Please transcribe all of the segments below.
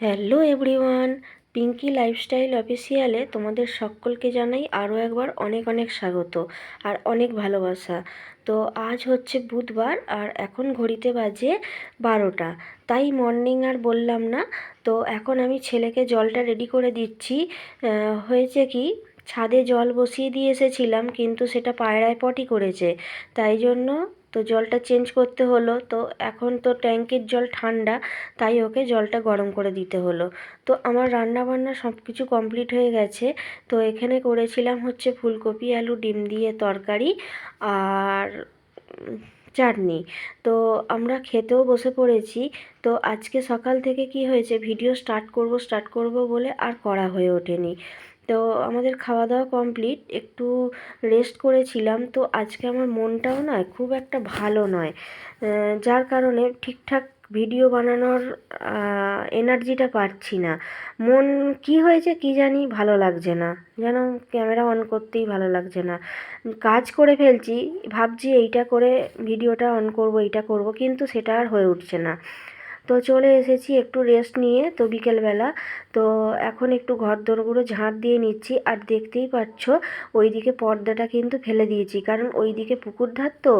Hello everyone, Pinki lifestyle অফিসিয়ালে তোমাদের সকলকে জানাই আরও একবার অনেক অনেক স্বাগত আর অনেক ভালোবাসা। তো আজ হচ্ছে বুধবার আর এখন ঘড়িতে বাজে বারোটা। তাই মর্নিং আর বললাম না, তো এখন আমি ছেলেকে জলটা রেডি করে দিচ্ছি। হয়েছে কি, ছাদে জল বসিয়ে দিয়ে এসেছিলাম কিন্তু সেটা পায়রায় পটি করেছে। তাই জন্য তো জলটা চেঞ্জ করতে হলো। তো এখন তো ট্যাঙ্কের জল ঠান্ডা, তাই ওকে জলটা গরম করে দিতে হলো। তো আমার রান্না বান্না সব কিছু কমপ্লিট হয়ে গেছে। তো এখানে করেছিলাম হচ্ছে ফুলকপি, আলু, ডিম দিয়ে তরকারি আর চাটনি। তো আমরা খেতেও বসে পড়েছি। তো আজকে সকাল থেকে কি হয়েছে, ভিডিও স্টার্ট করব স্টার্ট করব বলে আর করা হয়ে ওঠেনি। তো আমাদের খাওয়া দাওয়া কমপ্লিট একটু রেস্ট করেছিলাম। তো আজকে আমার মনটাও না খুব একটা ভালো নয়। যার কারণে ঠিকঠাক ভিডিও বানানোর এনার্জিটা পাচ্ছি না। মন কি হয়েছে কি জানি ভালো লাগছে না। যেন ক্যামেরা অন করতেই ভালো লাগছে না। কাজ করে ফেলছি, ভাবছি এইটা করে ভিডিওটা অন করব, এইটা করব, কিন্তু সেটা আর হয়ে উঠছে না। তো চলে এসেছি একটু রেস্ট নিয়ে তো বিকেলবেলা। তো এখন একটু ঘর দোরগুলো ঝাঁট দিয়ে নিচ্ছি আর দেখতেই পাচ্ছ ওইদিকে পর্দাটা কিন্তু ফেলে দিয়েছি। কারণ ওইদিকে পুকুর ধার তো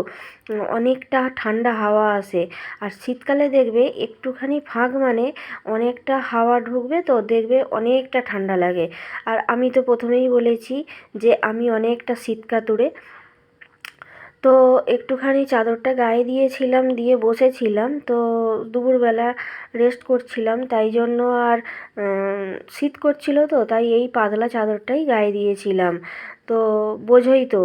অনেকটা ঠান্ডা হাওয়া আসে। আর শীতকালে দেখবে একটুখানি ফাঁক মানে অনেকটা হাওয়া ঢুকবে তো দেখবে অনেকটা ঠান্ডা লাগে। আর আমি তো প্রথমেই বলেছি যে আমি অনেকটা শীত কাতুরে তো একটুখানি চাদরটা গায়ে দিয়েছিলাম, দিয়ে বসেছিলাম। তো দুপুরবেলা রেস্ট করছিলাম, তাই জন্য আর শীত করছিল তো, তাই এই পাতলা চাদরটাই গায়ে দিয়েছিলাম। তো বোঝোই তো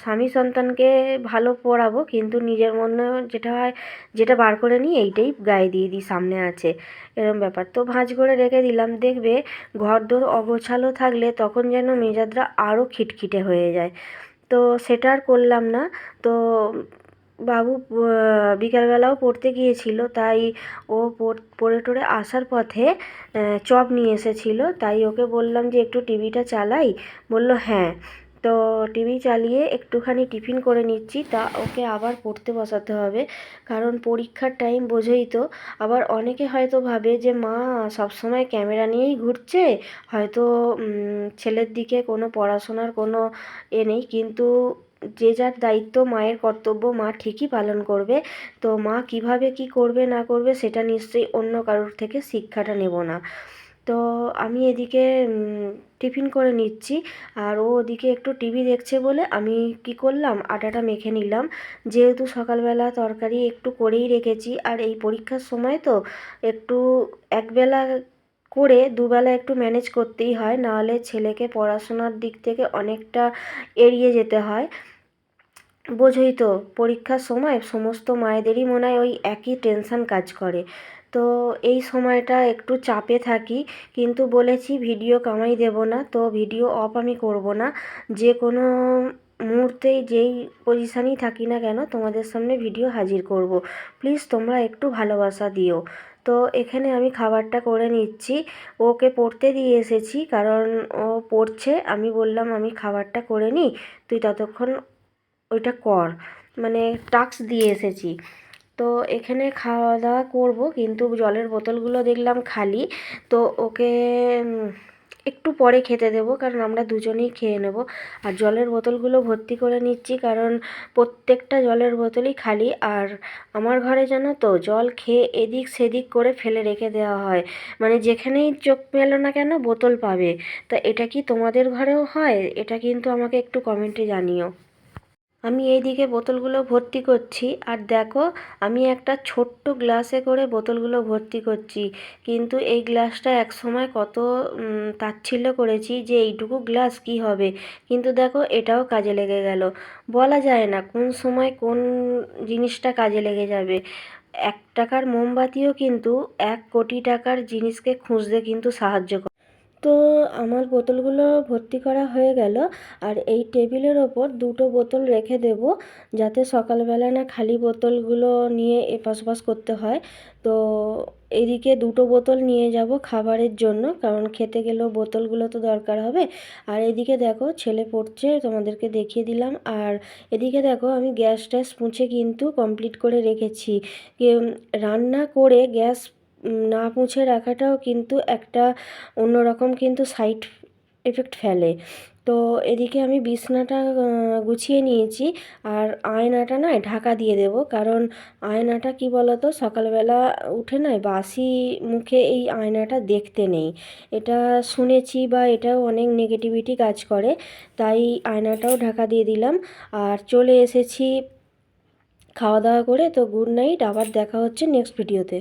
স্বামী সন্তানকে ভালো পড়াবো, কিন্তু নিজের মনে যেটা হয়, যেটা বার করে নিই, এইটাই গায়ে দিয়ে দিই, সামনে আছে। এরম ব্যাপার। তো ভাঁজ করে রেখে দিলাম, দেখবে ঘরদোর অগোছালো থাকলে তখন যেন মেজাজটা আরও খিটখিটে হয়ে যায়। তো সেটা আর করলাম না। তো বাবু বিকালবেলাও পড়তে গিয়েছিল, তাই ও পড়ে টড়ে আসার পথে চপ নিয়ে এসেছিল। তাই ওকে বললাম যে, একটু টিভিটা চালাই? বলল হ্যাঁ। তো টিভি চালিয়ে একটুখানি টিফিন করে নিচ্ছি, তা ওকে আবার পড়তে বসাতে হবে। কারণ পরীক্ষার টাইম বোঝেই তো। আবার অনেকে হয়তো ভাবে যে, মা, সবসময় ক্যামেরা নিয়েই ঘুরছে। হয়তো ছেলের দিকে কোনো পড়াশোনার কোনো এ নেই। কিন্তু যে যার দায়িত্ব, মায়ের কর্তব্য, মা ঠিকই পালন করবে। তো মা কীভাবে কি করবে, না করবে, সেটা নিশ্চয়ই অন্য কারোর থেকে শিক্ষাটা নেব না। তো আমি এদিকে টিফিন করে নিচ্ছি। আর ও ওদিকে একটু টিভি দেখছে বলে আমি কি করলাম? আটাটা মেখে নিলাম। যেহেতু সকালবেলা তরকারি একটু করেই রেখেছি, আর এই পরীক্ষার সময় তো একটু একবেলা করে দুবেলা একটু ম্যানেজ করতেই হয়, নাহলে ছেলেকে পড়াশোনার দিক থেকে অনেকটা এড়িয়ে যেতে হয়। বোঝোই তো, পরীক্ষার সময় সমস্ত মায়েদেরই মনে হয় ওই একই টেনশন কাজ করে। তো এই সময়টা একটু চাপে থাকি, কিন্তু বলেছি ভিডিও কামাই দেব না, তো ভিডিও অফ আমি করব না। যে কোনো মুহূর্তেই যেই পজিশানেই থাকি না কেন, তোমাদের সামনে ভিডিও হাজির করব। প্লিজ তোমরা একটু ভালোবাসা দিও। তো এখানে আমি খাবারটা করে নিচ্ছি। ওকে পড়তে দিয়ে এসেছি, কারণ ও পড়ছে। আমি বললাম, আমি খাবারটা করে নিই, তুই ততক্ষণ ওইটা কর। মানে টাস্ক দিয়ে এসেছি। তো এখানে খাওয়া দাওয়া করব, কিন্তু জলের বোতলগুলো দেখলাম খালি। তো ওকে একটু পরে খেতে দেবো, কারণ আমরা দুজনেই খেয়ে নেব। আর জলের বোতলগুলো ভর্তি করে নিচ্ছি, কারণ প্রত্যেকটা জলের বোতলই খালি। আর আমার ঘরে জানো তো, জল খেয়ে এদিক সেদিক করে ফেলে রেখে দেওয়া হয়। মানে যেখানেই চোখ মেলো না কেন বোতল পাবে। তা এটা কি তোমাদের ঘরেও হয়? এটা কিন্তু আমাকে একটু কমেন্টে জানিও। আমি এইদিকে বোতলগুলো ভর্তি করছি, আর দেখো, আমি একটা ছোট্ট গ্লাসে করে বোতলগুলো ভর্তি করছি। কিন্তু এই গ্লাসটা এক সময় কত তাচ্ছিল্য করেছি যে এইটুকু গ্লাস কি হবে? কিন্তু দেখো, এটাও কাজে লেগে গেল। বলা যায় না কোন সময় কোন জিনিসটা কাজে লেগে যাবে। এক টাকার মোমবাতিও কিন্তু এক কোটি টাকার জিনিসকে খুঁজতে কিন্তু সাহায্য করে। তো আমার বোতলগুলো ভর্তি করা হয়ে গেল আর এই টেবিলের ওপর দুটো বোতল রেখে দেব যাতে সকালবেলা না খালি বোতলগুলো নিয়ে এপাশ ওপাশ করতে হয়। তো এদিকে দুটো বোতল নিয়ে যাব খাবারের জন্য, কারণ খেতে গেলেও বোতলগুলো তো দরকার হবে। আর এদিকে দেখো, ছেলে পড়ছে, তোমাদেরকে দেখিয়ে দিলাম। আর এদিকে দেখো, আমি গ্যাস ট্যাস মুছে কিন্তু কমপ্লিট করে রেখেছি। রান্না করে গ্যাস না মুছে রাখাটাও কিন্তু একটা অন্যরকম কিন্তু সাইড এফেক্ট ফেলে। তো এদিকে আমি বিছনাটা গুছিয়ে নিয়েছি আর আয়নাটা নয় ঢাকা দিয়ে দেব। কারণ আয়নাটা কি বলতো, সকালবেলা উঠে নয় বাসি মুখে এই আয়নাটা দেখতে নেই। এটা শুনেছি বা এটাও অনেক নেগেটিভিটি কাজ করে, তাই আয়নাটাও ঢাকা দিয়ে দিলাম। আর চলে এসেছি খাওয়া দাওয়া করে, তো গুড নাইট আবার দেখা হচ্ছে নেক্সট ভিডিওতে